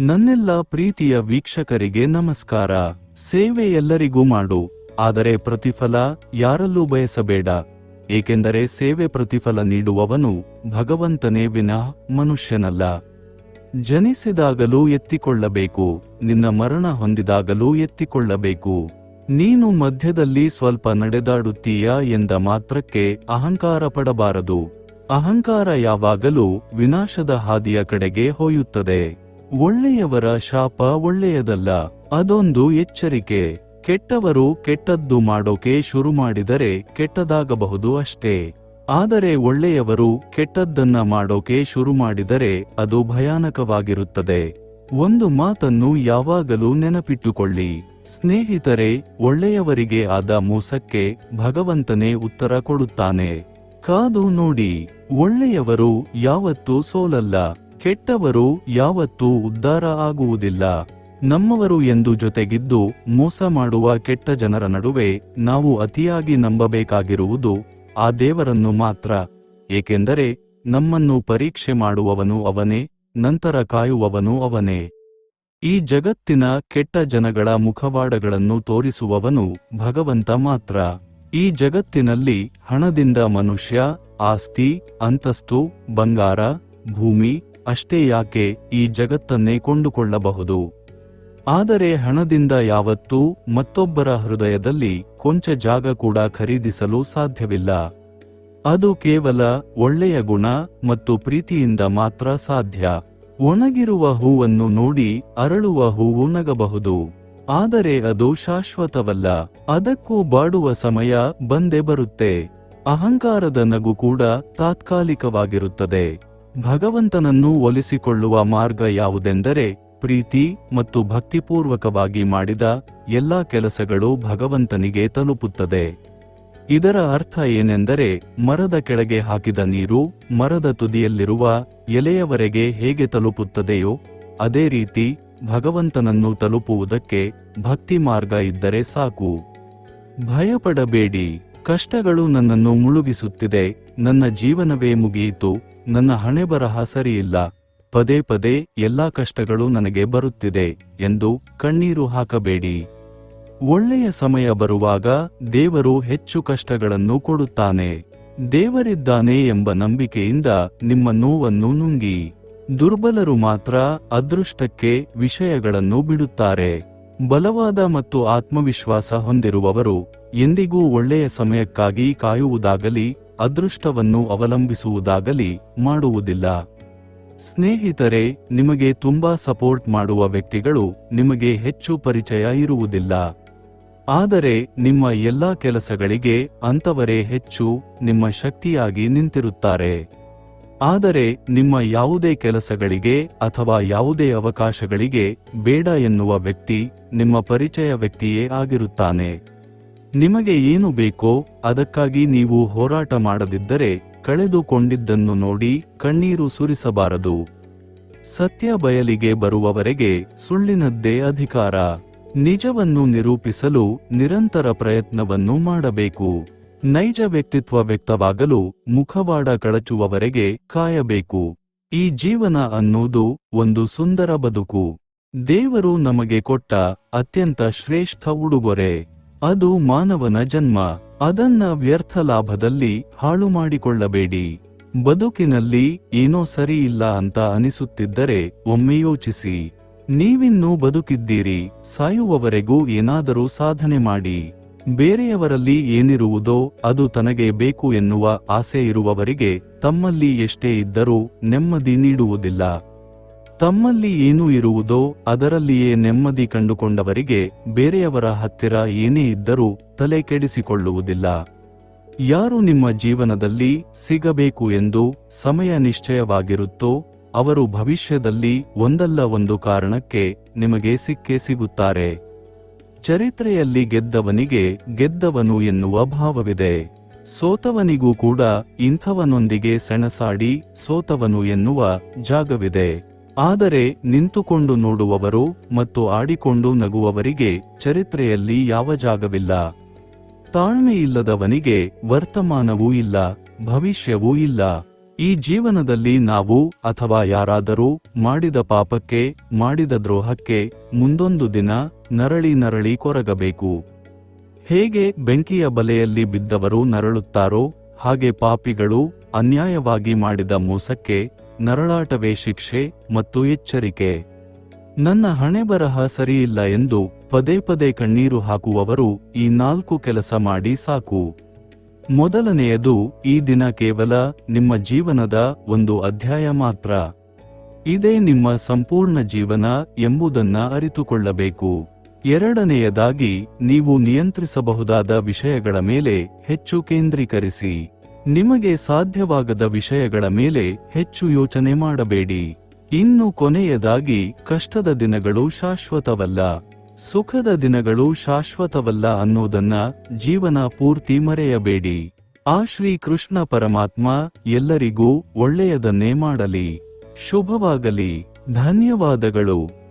ನನ್ನೆಲ್ಲ ಪ್ರೀತಿಯ ವೀಕ್ಷಕರಿಗೆ ನಮಸ್ಕಾರ. ಸೇವೆ ಎಲ್ಲರಿಗೂ ಮಾಡು. ಆದರೆ ಪ್ರತಿಫಲ ಯಾರಲ್ಲೂ ಬಯಸಬೇಡ. ಏಕೆಂದರೆ ಸೇವೆ ಪ್ರತಿಫಲ ನೀಡುವವನು ಭಗವಂತನೇ ವಿನಃ ಮನುಷ್ಯನಲ್ಲ. ಜನಿಸಿದಾಗಲೂ ಎತ್ತಿಕೊಳ್ಳಬೇಕು. ನಿನ್ನ ಮರಣ ಹೊಂದಿದಾಗಲೂ ಎತ್ತಿಕೊಳ್ಳಬೇಕು. ನೀನು ಮಧ್ಯದಲ್ಲಿ ಸ್ವಲ್ಪ ನಡೆದಾಡುತ್ತೀಯ ಎಂದ ಮಾತ್ರಕ್ಕೆ ಅಹಂಕಾರ ಪಡಬಾರದು. ಅಹಂಕಾರ ಯಾವಾಗಲೂ ವಿನಾಶದ ಹಾದಿಯ ಕಡೆಗೆ ಹೋಯುತ್ತದೆ. ಒಳ್ಳೆಯವರ ಶಾಪ ಒಳ್ಳೆಯದಲ್ಲ, ಅದೊಂದು ಎಚ್ಚರಿಕೆ. ಕೆಟ್ಟವರು ಕೆಟ್ಟದ್ದು ಮಾಡೋಕೆ ಶುರು ಮಾಡಿದರೆ ಕೆಟ್ಟದಾಗಬಹುದು ಅಷ್ಟೇ. ಆದರೆ ಒಳ್ಳೆಯವರು ಕೆಟ್ಟದ್ದನ್ನ ಮಾಡೋಕೆ ಶುರು ಮಾಡಿದರೆ ಅದು ಭಯಾನಕವಾಗಿರುತ್ತದೆ. ಒಂದು ಮಾತನ್ನು ಯಾವಾಗಲೂ ನೆನಪಿಟ್ಟುಕೊಳ್ಳಿ. ಸ್ನೇಹಿತರೆ, ಒಳ್ಳೆಯವರಿಗೆ ಆದ ಮೋಸಕ್ಕೆ ಭಗವಂತನೇ ಉತ್ತರ ಕೊಡುತ್ತಾನೆ. ಕಾದು ನೋಡಿ, ಒಳ್ಳೆಯವರು ಯಾವತ್ತೂ ಸೋಲಲ್ಲ. ಕೆಟ್ಟವರು ಯಾವತ್ತೂ ಉದ್ಧಾರ ಆಗುವುದಿಲ್ಲ. ನಮ್ಮವರು ಎಂದು ಜೊತೆಗಿದ್ದು ಮೋಸ ಮಾಡುವ ಕೆಟ್ಟ ಜನರ ನಡುವೆ ನಾವು ಅತಿಯಾಗಿ ನಂಬಬೇಕಾಗಿರುವುದು ಆ ದೇವರನ್ನು ಮಾತ್ರ. ಏಕೆಂದರೆ ನಮ್ಮನ್ನು ಪರೀಕ್ಷೆ ಮಾಡುವವನು ಅವನೇ, ನಂತರ ಕಾಯುವವನು ಅವನೇ. ಈ ಜಗತ್ತಿನ ಕೆಟ್ಟ ಜನಗಳ ಮುಖವಾಡಗಳನ್ನು ತೋರಿಸುವವನು ಭಗವಂತ ಮಾತ್ರ. ಈ ಜಗತ್ತಿನಲ್ಲಿ ಹಣದಿಂದ ಮನುಷ್ಯ, ಆಸ್ತಿ, ಅಂತಸ್ತು, ಬಂಗಾರ, ಭೂಮಿ ಅಷ್ಟೇ ಯಾಕೆ ಈ ಜಗತ್ತನ್ನೇ ಕೊಂಡುಕೊಳ್ಳಬಹುದು? ಆದರೆ ಹಣದಿಂದ ಯಾವತ್ತೂ ಮತ್ತೊಬ್ಬರ ಹೃದಯದಲ್ಲಿ ಕೊಂಚ ಜಾಗ ಕೂಡ ಖರೀದಿಸಲು ಸಾಧ್ಯವಿಲ್ಲ. ಅದು ಕೇವಲ ಒಳ್ಳೆಯ ಗುಣ ಮತ್ತು ಪ್ರೀತಿಯಿಂದ ಮಾತ್ರ ಸಾಧ್ಯ. ಒಣಗಿರುವ ಹೂವನ್ನು ನೋಡಿ ಅರಳುವ ಹೂವು ನಗಬಹುದು. ಆದರೆ ಅದು ಶಾಶ್ವತವಲ್ಲ. ಅದಕ್ಕೂ ಬಾಡುವ ಸಮಯ ಬಂದೇ ಬರುತ್ತೆ. ಅಹಂಕಾರದ ನಗು ಕೂಡ ತಾತ್ಕಾಲಿಕವಾಗಿರುತ್ತದೆ. ಭಗವಂತನನ್ನು ಒಲಿಸಿಕೊಳ್ಳುವ ಮಾರ್ಗ ಯಾವುದೆಂದರೆ ಪ್ರೀತಿ ಮತ್ತು ಭಕ್ತಿಪೂರ್ವಕವಾಗಿ ಮಾಡಿದ ಎಲ್ಲಾ ಕೆಲಸಗಳು ಭಗವಂತನಿಗೆ ತಲುಪುತ್ತದೆ. ಇದರ ಅರ್ಥ ಏನೆಂದರೆ ಮರದ ಕೆಳಗೆ ಹಾಕಿದ ನೀರು ಮರದ ತುದಿಯಲ್ಲಿರುವ ಎಲೆಯವರೆಗೆ ಹೇಗೆ ತಲುಪುತ್ತದೆಯೋ ಅದೇ ರೀತಿ ಭಗವಂತನನ್ನು ತಲುಪುವುದಕ್ಕೆ ಭಕ್ತಿ ಮಾರ್ಗ ಇದ್ದರೆ ಸಾಕು. ಭಯಪಡಬೇಡಿ. ಕಷ್ಟಗಳು ನನ್ನನ್ನು ಮುಳುಗಿಸುತ್ತಿದೆ. ನನ್ನ ಜೀವನವೇ ಮುಗಿಯಿತು. ನನ್ನ ಹಣೆ ಬರಹ ಸರಿಯಿಲ್ಲ. ಪದೇ ಪದೇ ಎಲ್ಲಾ ಕಷ್ಟಗಳು ನನಗೆ ಬರುತ್ತಿದೆ ಎಂದು ಕಣ್ಣೀರು ಹಾಕಬೇಡಿ. ಒಳ್ಳೆಯ ಸಮಯ ಬರುವಾಗ ದೇವರು ಹೆಚ್ಚು ಕಷ್ಟಗಳನ್ನು ಕೊಡುತ್ತಾನೆ. ದೇವರಿದ್ದಾನೆ ಎಂಬ ನಂಬಿಕೆಯಿಂದ ನಿಮ್ಮ ನೋವನ್ನು ನುಂಗಿ. ದುರ್ಬಲರು ಮಾತ್ರ ಅದೃಷ್ಟಕ್ಕೆ ವಿಷಯಗಳನ್ನು ಬಿಡುತ್ತಾರೆ. ಬಲವಾದ ಮತ್ತು ಆತ್ಮವಿಶ್ವಾಸ ಹೊಂದಿರುವವರು ಎಂದಿಗೂ ಒಳ್ಳೆಯ ಸಮಯಕ್ಕಾಗಿ ಕಾಯುವುದಾಗಲಿ ಅದೃಷ್ಟವನ್ನು ಅವಲಂಬಿಸುವುದಾಗಲಿ ಮಾಡುವುದಿಲ್ಲ. ಸ್ನೇಹಿತರೆ, ನಿಮಗೆ ತುಂಬಾ ಸಪೋರ್ಟ್ ಮಾಡುವ ವ್ಯಕ್ತಿಗಳು ನಿಮಗೆ ಹೆಚ್ಚು ಪರಿಚಯ ಇರುವುದಿಲ್ಲ. ಆದರೆ, ನಿಮ್ಮ ಎಲ್ಲಾ ಕೆಲಸಗಳಿಗೆ ಅಂತವರೇ ಹೆಚ್ಚು ನಿಮ್ಮ ಶಕ್ತಿಯಾಗಿ ನಿಂತಿರುತ್ತಾರೆ. ಆದರೆ, ನಿಮ್ಮ ಯಾವುದೇ ಕೆಲಸಗಳಿಗೆ ಅಥವಾ ಯಾವುದೇ ಅವಕಾಶಗಳಿಗೆ ಬೇಡ ಎನ್ನುವ ವ್ಯಕ್ತಿ ನಿಮ್ಮ ಪರಿಚಯ ವ್ಯಕ್ತಿಯೇ ಆಗಿರುತ್ತಾನೆ. ನಿಮಗೆ ಏನು ಬೇಕೋ ಅದಕ್ಕಾಗಿ ನೀವು ಹೋರಾಟ ಮಾಡದಿದ್ದರೆ ಕಳೆದುಕೊಂಡಿದ್ದನ್ನು ನೋಡಿ ಕಣ್ಣೀರು ಸುರಿಸಬಾರದು. ಸತ್ಯ ಬಯಲಿಗೆ ಬರುವವರೆಗೆ ಸುಳ್ಳಿನದ್ದೇ ಅಧಿಕಾರ. ನಿಜವನ್ನು ನಿರೂಪಿಸಲು ನಿರಂತರ ಪ್ರಯತ್ನವನ್ನು ಮಾಡಬೇಕು. ನೈಜ ವ್ಯಕ್ತಿತ್ವ ವ್ಯಕ್ತವಾಗಲು ಮುಖವಾಡ ಕಳಚುವವರೆಗೆ ಕಾಯಬೇಕು. ಈ ಜೀವನ ಅನ್ನೋದು ಒಂದು ಸುಂದರ ಬದುಕು. ದೇವರು ನಮಗೆ ಕೊಟ್ಟ ಅತ್ಯಂತ ಶ್ರೇಷ್ಠ ಉಡುಗೊರೆ. ಅದು ಮಾನವನ ಜನ್ಮ. ಅದನ್ನ ವ್ಯರ್ಥ ಲಾಭದಲ್ಲಿ ಹಾಳು ಮಾಡಿಕೊಳ್ಳಬೇಡಿ. ಬದುಕಿನಲ್ಲಿ ಏನೋ ಸರಿ ಇಲ್ಲ ಅಂತ ಅನಿಸುತ್ತಿದ್ದರೆ ಒಮ್ಮೆ ಯೋಚಿಸಿ. ನೀವಿನ್ನೂ ಬದುಕಿದ್ದೀರಿ. ಸಾಯುವವರೆಗೂ ಏನಾದರೂ ಸಾಧನೆ ಮಾಡಿ. ಬೇರೆಯವರಲ್ಲಿ ಏನಿರುವುದೋ ಅದು ತನಗೆ ಬೇಕು ಎನ್ನುವ ಆಸೆ ಇರುವವರಿಗೆ ತಮ್ಮಲ್ಲಿ ಎಷ್ಟೇ ಇದ್ದರೂ ನೆಮ್ಮದಿ ನೀಡುವುದಿಲ್ಲ. ತಮ್ಮಲ್ಲಿ ಏನು ಇರುವುದೋ ಅದರಲ್ಲಿಯೇ ನೆಮ್ಮದಿ ಕಂಡುಕೊಂಡವರಿಗೆ ಬೇರೆಯವರ ಹತ್ತಿರ ಏನೇ ಇದ್ದರೂ ತಲೆ ಕೆಡಿಸಿಕೊಳ್ಳುವುದಿಲ್ಲ. ಯಾರು ನಿಮ್ಮ ಜೀವನದಲ್ಲಿ ಸಿಗಬೇಕು ಎಂದು ಸಮಯ ನಿಶ್ಚಯವಾಗಿರುತ್ತೋ ಅವರು ಭವಿಷ್ಯದಲ್ಲಿ ಒಂದಲ್ಲ ಒಂದು ಕಾರಣಕ್ಕೆ ನಿಮಗೆ ಸಿಕ್ಕೇ ಸಿಗುತ್ತಾರೆ. ಚರಿತ್ರೆಯಲ್ಲಿ ಗೆದ್ದವನಿಗೆ ಗೆದ್ದವನು ಎನ್ನುವ ಭಾವವಿದೆ. ಸೋತವನಿಗೂ ಕೂಡ ಇಂಥವನೊಂದಿಗೆ ಸೆಣಸಾಡಿ ಸೋತವನು ಎನ್ನುವ ಜಾಗವಿದೆ. ಆದರೆ ನಿಂತುಕೊಂಡು ನೋಡುವವರು ಮತ್ತು ಆಡಿಕೊಂಡು ನಗುವವರಿಗೆ ಚರಿತ್ರೆಯಲ್ಲಿ ಯಾವ ಜಾಗವಿಲ್ಲ. ತಾಳ್ಮೆಯಿಲ್ಲದವನಿಗೆ ವರ್ತಮಾನವೂ ಇಲ್ಲ, ಭವಿಷ್ಯವೂ ಇಲ್ಲ. ಈ ಜೀವನದಲ್ಲಿ ನಾವು ಅಥವಾ ಯಾರಾದರೂ ಮಾಡಿದ ಪಾಪಕ್ಕೆ, ಮಾಡಿದ ದ್ರೋಹಕ್ಕೆ ಮುಂದೊಂದು ದಿನ ನರಳಿ ನರಳಿ ಕೊರಗಬೇಕು. ಹೇಗೆ ಬೆಂಕಿಯ ಬಲೆಯಲ್ಲಿ ಬಿದ್ದವರು ನರಳುತ್ತಾರೋ ಹಾಗೆ ಪಾಪಿಗಳು ಅನ್ಯಾಯವಾಗಿ ಮಾಡಿದ ಮೋಸಕ್ಕೆ ನರಳಾಟವೇ ಶಿಕ್ಷೆ ಮತ್ತು ಎಚ್ಚರಿಕೆ. ನನ್ನ ಹಣೆಬರಹ ಸರಿಯಿಲ್ಲ ಎಂದು ಪದೇ ಪದೇ ಕಣ್ಣೀರು ಹಾಕುವವರು ಈ ನಾಲ್ಕು ಕೆಲಸ ಮಾಡಿ ಸಾಕು. ಮೊದಲನೆಯದು ಈ ದಿನ ಕೇವಲ ನಿಮ್ಮ ಜೀವನದ ಒಂದು ಅಧ್ಯಾಯ ಮಾತ್ರ. ಇದೇ ನಿಮ್ಮ ಸಂಪೂರ್ಣ ಜೀವನ ಎಂಬುದನ್ನ ಅರಿತುಕೊಳ್ಳಬೇಕು. ಎರಡನೆಯದಾಗಿ ನೀವು ನಿಯಂತ್ರಿಸಬಹುದಾದ ವಿಷಯಗಳ ಮೇಲೆ ಹೆಚ್ಚು ಕೇಂದ್ರೀಕರಿಸಿ. ನಿಮಗೆ ಸಾಧ್ಯವಾಗದ ವಿಷಯಗಳ ಮೇಲೆ ಹೆಚ್ಚು ಯೋಚನೆ ಮಾಡಬೇಡಿ. ಇನ್ನು ಕೊನೆಯದಾಗಿ, ಕಷ್ಟದ ದಿನಗಳು ಶಾಶ್ವತವಲ್ಲ. ಸುಖದ ದಿನಗಳು ಶಾಶ್ವತವಲ್ಲ ಅನ್ನೋದನ್ನ ಜೀವನ ಪೂರ್ತಿ ಮರೆಯಬೇಡಿ. ಆ ಶ್ರೀ ಕೃಷ್ಣ ಪರಮಾತ್ಮ ಎಲ್ಲರಿಗೂ ಒಳ್ಳೆಯದನ್ನೇ ಮಾಡಲಿ. ಶುಭವಾಗಲಿ. ಧನ್ಯವಾದಗಳು.